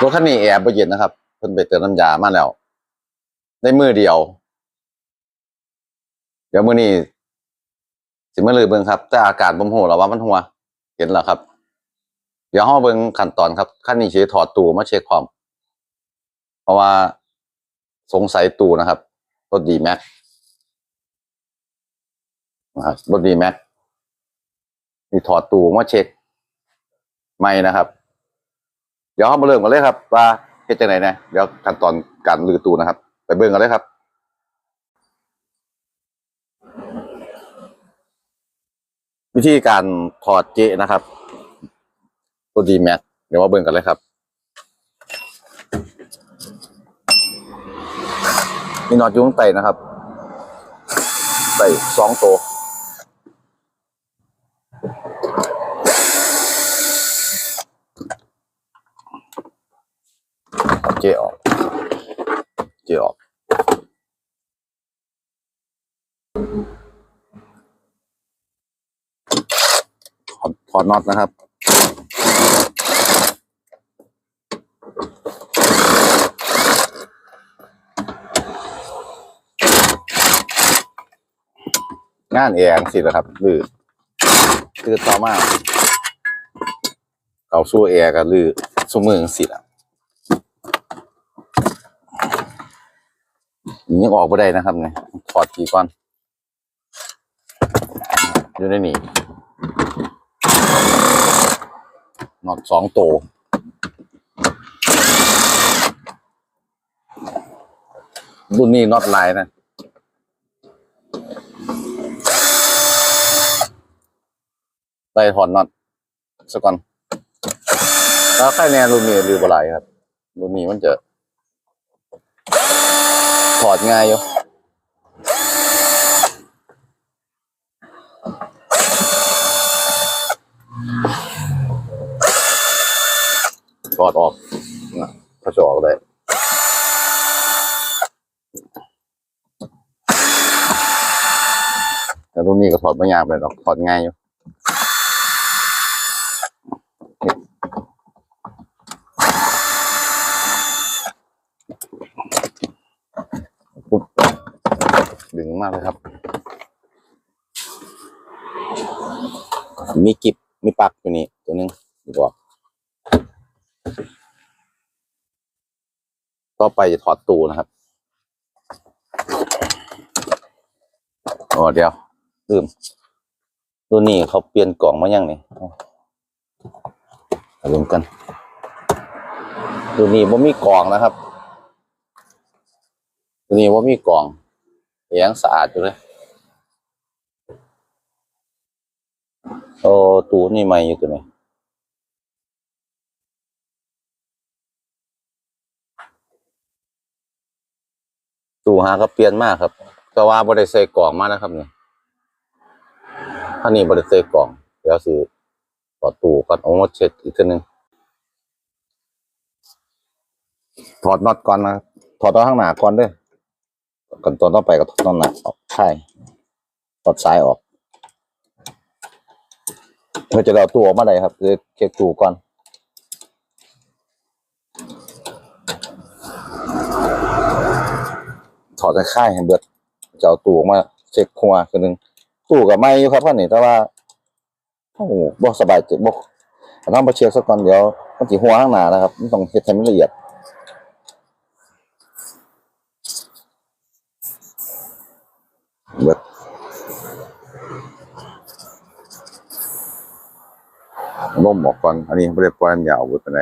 รถคันนี้แอร์บ่เย็นนะครับเพิ่นไปเติมน้ำยามาแล้วได้มือเดียว เดี๋ยวมือนี้สิมาลือเบิ่งครับ แต่อากาศบ่ฮู้แล้วว่ามันหัว เห็นแล้วครับ เดี๋ยวเฮาเบิ่งขั้นตอนครับคันนี้สิถอดตู้มาเช็คความเพราะว่าสงสัยตู้นะครับรถดีแม็กนะครับรถดีแม็กนี่ถอดตู้มาเช็คไม่นะครับ เดี๋ยวเรามาเริ่มกันเลยครับว่าเฮ็ดจังไดนนะเดี๋ยวขั้นตอนการลือตูนะครับ ไปเบิ่งกันเลยครับวิธีการถอดเจนะครับ ตัวดีแม็กเดี๋ยวมาเบิ่งกันเลยครับมีน็อตอยุ่ข้างใต้นะครับใส่สองตัว เจออก เจออกถอดถอดน็อตนะครับงานแอร์สินะครับลือคือต่อมาเขาสู้แอร์กับลือสู้มือสิละ ยังออกไม่ได้นะครับเนี่ยถอดทีก่อนอยู่ในนี่น็อตสองตัวรุ่นนี้น็อตลายนะไล่ถอนน็อตสักก่อนแล้วใครแน่รุ่นนี้หรือบลายครับรุ่นนี้มันจะ อดง่ายอยู่ถอดออกนะถ้าจะออกได้แต่รุ่นนี้ก็ถอดไม่ยากเลยหรอกถอดง่ายอยู่ ปุ๊บดึง มากเลยครับ มีกิบมีปลักตัวนี้ตัวหนึงดีกว่าต่อไปถอดตูนะครับอ๋อเดี๋ยวลืมตัวนี้เขาเปลี่ยนกล่องมายังนี่เอาลืมกันตัวนี้บ่ามีกล่องนะครับตัวนี้ว่ามีกล่อง ยังสะอาดอยู่เลย โอ้ตู้นี่ใหม่อยู่ตัวนี้ตู้หาก็เปลี่ยนมากครับ แต่ว่าบริเซกล่องมากนะครับเนี่ยท่านี้บริเซกล่อง เดี๋ยวสิต่อตู้ก่อนเอามาเช็ดอีกทีหนึงถอดน็อตก่อนนะถอดน็อตข้างหน้าก่อนด้วย กันตอนต่อไปก็ถอดน็อตหนักออกใช่ถอดสายออกเพื่อจะเอาตัวออกมาได้ครับคือเช็คตู้ก่อนถอดค่ายให้เบิดจะเอาตู้ออกมาเช็คหัวคือหนึ่งตู้กับไม่อยู่ครับท่านนี่แต่ว่าโอ้โหบ่สบายใจบ่ต้องไปเช็คสักก่อนเดี๋ยวมันสิหัวข้างหน้านะครับมันต้องเฮ็ดให้มันละเอียด เบิดล่มออกก่อนอันนี้ไม่ได้ปล่อยน้ำยาวเบิดไปไหน